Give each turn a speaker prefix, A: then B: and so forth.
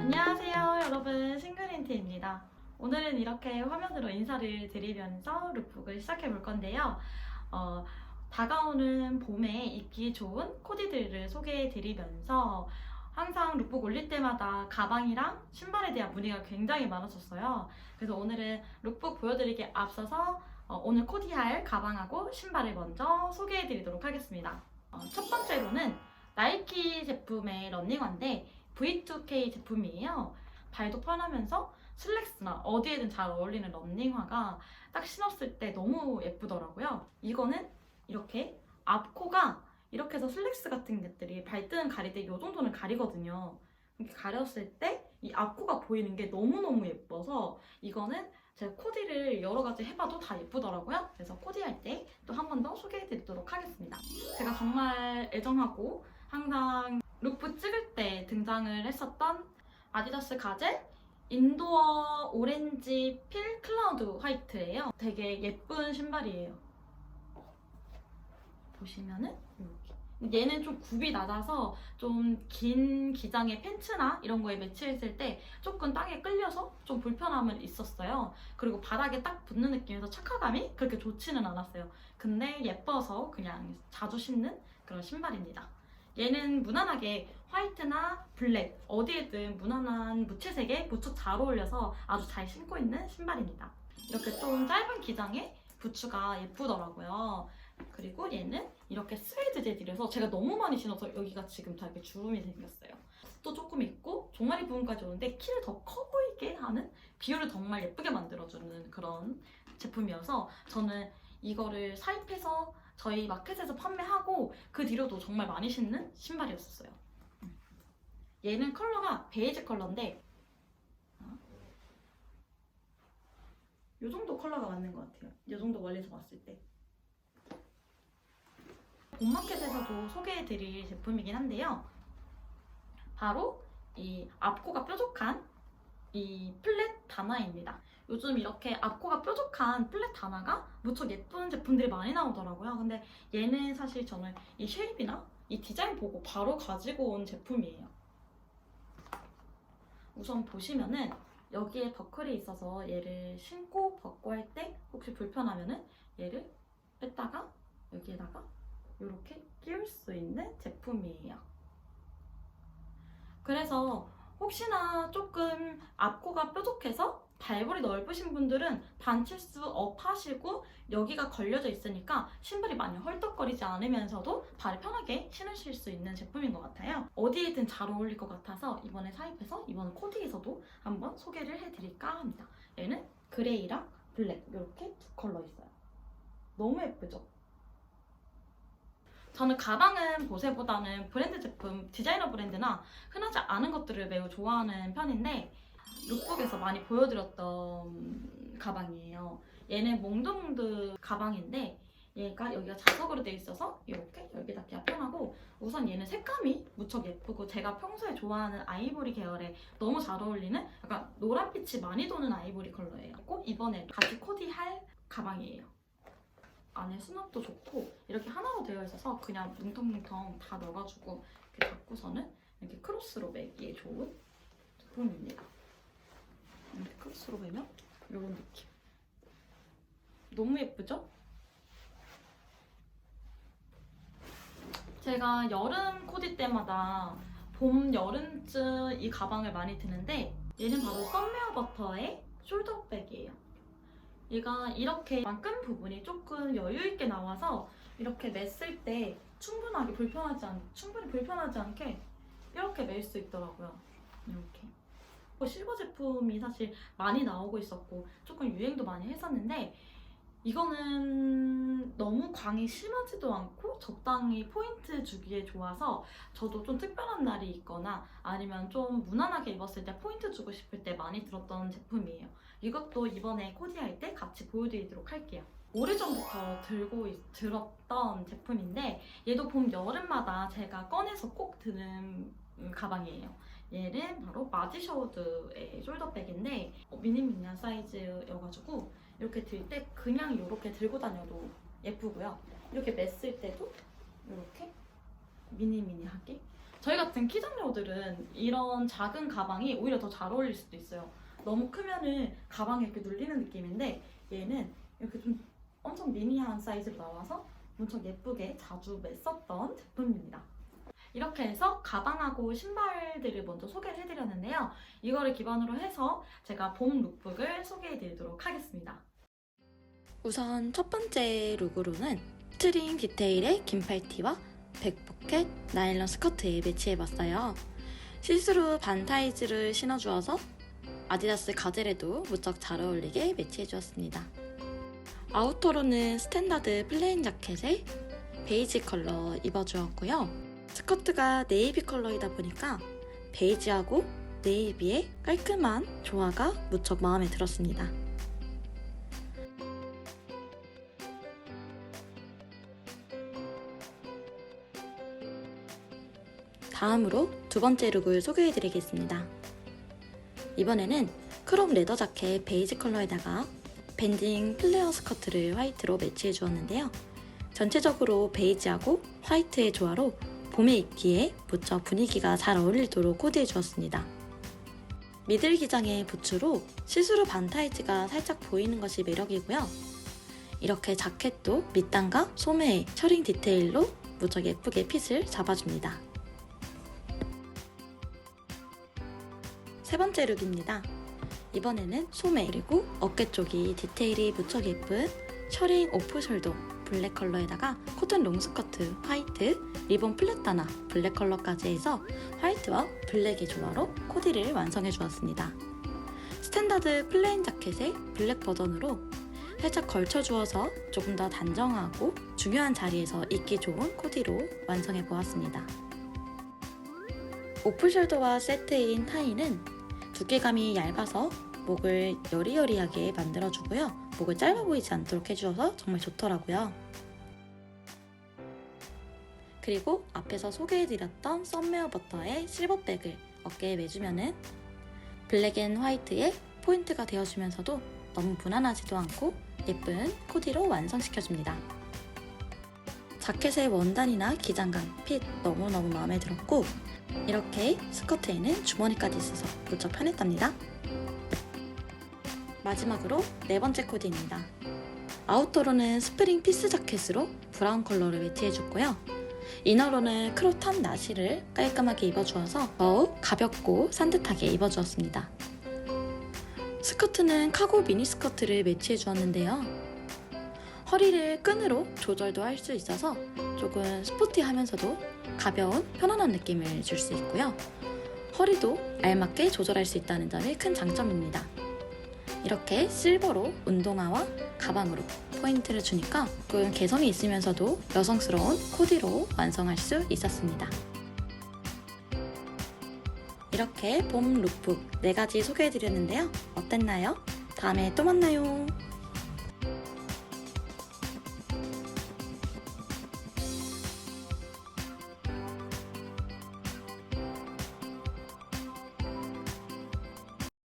A: 안녕하세요 여러분. 싱글인티입니다. 오늘은 이렇게 화면으로 인사를 드리면서 룩북을 시작해 볼 건데요. 어, 다가오는 봄에 입기 좋은 코디들을 소개해 드리면서 항상 룩북 올릴 때마다 가방이랑 신발에 대한 문의가 굉장히 많았었어요. 그래서 오늘은 룩북 보여드리기에 앞서서 어, 오늘 코디할 가방하고 신발을 먼저 소개해 드리도록 하겠습니다 어, 첫 번째로는 나이키 제품의 런닝화인데 V2K 제품이에요. 발도 편하면서 슬랙스나 어디에든 잘 어울리는 런닝화가 딱 신었을 때 너무 예쁘더라고요. 이거는 이렇게 앞코가 이렇게 해서 슬랙스 같은 것들이 발등은 가릴 때 이 정도는 가리거든요. 이렇게 가렸을 때 이 앞코가 보이는 게 너무너무 예뻐서 이거는 제가 코디를 여러 가지 해봐도 다 예쁘더라고요. 그래서 코디할 때 또 한 번 더 소개해드리도록 하겠습니다. 제가 정말 애정하고 항상 룩북 찍을 때 등장을 했었던 아디다스 가젤 인도어 오렌지 필 클라우드 화이트예요. 되게 예쁜 신발이에요. 보시면은 이렇게. 얘는 좀 굽이 낮아서 좀 긴 기장의 팬츠나 이런 거에 매치했을 때 조금 땅에 끌려서 좀 불편함은 있었어요. 그리고 바닥에 딱 붙는 느낌에서 착화감이 그렇게 좋지는 않았어요. 근데 예뻐서 그냥 자주 신는 그런 신발입니다. 얘는 무난하게 화이트나 블랙 어디에든 무난한 무채색에 무척 잘 어울려서 아주 잘 신고 있는 신발입니다. 이렇게 좀 짧은 기장에 부츠가 예쁘더라고요. 그리고 얘는 이렇게 스웨이드 재질이라서 제가 너무 많이 신어서 여기가 지금 다 이렇게 주름이 생겼어요. 굽도 조금 있고 종아리 부분까지 오는데 키를 더 커 보이게 하는 비율을 정말 예쁘게 만들어주는 그런 제품이어서 저는 이거를 사입해서 저희 마켓에서 판매하고 그 뒤로도 정말 많이 신는 신발이었어요. 음. 얘는 컬러가 베이지 컬러인데 이 정도 컬러가 맞는 것 같아요. 이 정도 멀리서 봤을 때. 봄마켓에서도 소개해드릴 제품이긴 한데요. 바로 이 앞코가 뾰족한 이 플랫 다나입니다. 요즘 이렇게 앞코가 뾰족한 플랫 다나가 무척 예쁜 제품들이 많이 나오더라고요. 근데 얘는 사실 저는 이 쉐입이나 이 디자인 보고 바로 가지고 온 제품이에요. 우선 보시면은 여기에 버클이 있어서 얘를 신고 벗고 할 때 혹시 불편하면은 얘를 뺐다가 여기에다가 이렇게 끼울 수 있는 제품이에요. 그래서 혹시나 조금 앞코가 뾰족해서 발볼이 넓으신 분들은 반칠수 업 하시고 여기가 걸려져 있으니까 신발이 많이 헐떡거리지 않으면서도 발을 편하게 신으실 수 있는 제품인 것 같아요. 어디에든 잘 어울릴 것 같아서 이번에 사입해서 이번 코디에서도 한번 소개를 해드릴까 합니다. 얘는 그레이랑 블랙 이렇게 두 컬러 있어요. 너무 예쁘죠? 저는 가방은 보세보다는 브랜드 제품, 디자이너 브랜드나 흔하지 않은 것들을 매우 좋아하는 편인데 룩북에서 많이 보여드렸던 가방이에요. 얘는 몽드몽드 가방인데 얘가 여기가 자석으로 되어 있어서 이렇게 열기 닫기가 편하고 우선 얘는 색감이 무척 예쁘고 제가 평소에 좋아하는 아이보리 계열에 너무 잘 어울리는 약간 노란빛이 많이 도는 아이보리 컬러예요. 꼭 이번에 같이 코디할 가방이에요. 안에 수납도 좋고 이렇게 하나로 되어 있어서 그냥 뭉텅뭉텅 다 넣어가지고 이렇게 잡고서는 이렇게 크로스로 매기에 좋은 제품입니다. 이렇게 크로스로 매면 이런 느낌. 너무 예쁘죠? 제가 여름 코디 때마다 봄, 여름쯤 이 가방을 많이 드는데 얘는 바로 썸웨어 버터의 숄더백이에요. 얘가 이렇게 끈 부분이 조금 여유 있게 나와서 이렇게 맸을 때 충분하게 불편하지 않 충분히 불편하지 않게 이렇게 멜수 있더라고요. 이렇게. 뭐 실버 제품이 사실 많이 나오고 있었고 조금 유행도 많이 했었는데 이거는 너무 광이 심하지도 않고 적당히 포인트 주기에 좋아서 저도 좀 특별한 날이 있거나 아니면 좀 무난하게 입었을 때 포인트 주고 싶을 때 많이 들었던 제품이에요. 이것도 이번에 코디할 때 같이 보여드리도록 할게요. 오래전부터 들고 있- 들었던 제품인데 얘도 봄 여름마다 제가 꺼내서 꼭 드는 음, 가방이에요. 얘는 바로 마지셔우드의 숄더백인데 어, 미니미니한 사이즈여가지고 이렇게 들 때 그냥 이렇게 들고 다녀도 예쁘고요. 이렇게 맸을 때도 이렇게 미니미니하게 저희 같은 키장녀들은 이런 작은 가방이 오히려 더 잘 어울릴 수도 있어요. 너무 크면은 가방에 이렇게 눌리는 느낌인데 얘는 이렇게 좀 엄청 미니한 사이즈로 나와서 엄청 예쁘게 자주 맸었던 제품입니다. 이렇게 해서 가방하고 신발들을 먼저 소개를 해드렸는데요. 이거를 기반으로 해서 제가 봄 룩북을 소개해드리도록 하겠습니다.
B: 우선 첫 번째 룩으로는 스트링 디테일의 긴 팔티와 백포켓 나일론 스커트에 매치해봤어요. 시스루 반타이즈를 신어주어서 아디다스 가젤에도 무척 잘 어울리게 매치해주었습니다. 아우터로는 스탠다드 플레인 자켓에 베이지 컬러 입어주었고요. 스커트가 네이비 컬러이다 보니까 베이지하고 네이비의 깔끔한 조화가 무척 마음에 들었습니다. 다음으로 두 번째 룩을 소개해드리겠습니다. 이번에는 크롭 레더 자켓 베이지 컬러에다가 밴딩 플레어 스커트를 화이트로 매치해 주었는데요. 전체적으로 베이지하고 화이트의 조화로 봄에 입기에 무척 분위기가 잘 어울리도록 코디해 주었습니다. 미들 기장의 부츠로 시스루 반 타이즈가 살짝 보이는 것이 매력이고요. 이렇게 자켓도 밑단과 소매에 셔링 디테일로 무척 예쁘게 핏을 잡아줍니다. 세 번째 룩입니다. 이번에는 소매 그리고 어깨 쪽이 디테일이 무척 예쁜 셔링 오프 숄더 블랙 컬러에다가 코튼 롱스커트 화이트 리본 플랫다나 블랙 컬러까지 해서 화이트와 블랙의 조화로 코디를 완성해 주었습니다. 스탠다드 플레인 자켓의 블랙 버전으로 살짝 걸쳐 주어서 조금 더 단정하고 중요한 자리에서 입기 좋은 코디로 완성해 보았습니다. 오프숄더와 세트인 타이는 두께감이 얇아서 목을 여리여리하게 만들어주고요. 목을 짧아 보이지 않도록 해주어서 정말 좋더라고요. 그리고 앞에서 소개해드렸던 썸웨어 버터의 실버백을 어깨에 매주면은 블랙 앤 화이트의 포인트가 되어주면서도 너무 무난하지도 않고 예쁜 코디로 완성시켜줍니다. 자켓의 원단이나 기장감, 핏 너무너무 마음에 들었고 이렇게 스커트에는 주머니까지 있어서 무척 편했답니다. 마지막으로 네 번째 코디입니다. 아우터로는 스프링 피스 자켓으로 브라운 컬러를 매치해줬고요. 이너로는 크롭탑 나시를 깔끔하게 입어주어서 더욱 가볍고 산뜻하게 입어주었습니다. 스커트는 카고 미니 스커트를 매치해주었는데요. 허리를 끈으로 조절도 할 수 있어서 조금 스포티하면서도 가벼운 편안한 느낌을 줄 수 있고요. 허리도 알맞게 조절할 수 있다는 점이 큰 장점입니다. 이렇게 실버로 운동화와 가방으로 포인트를 주니까 조금 개성이 있으면서도 여성스러운 코디로 완성할 수 있었습니다. 이렇게 봄 룩북 4가지 소개해드렸는데요. 어땠나요? 다음에 또 만나요.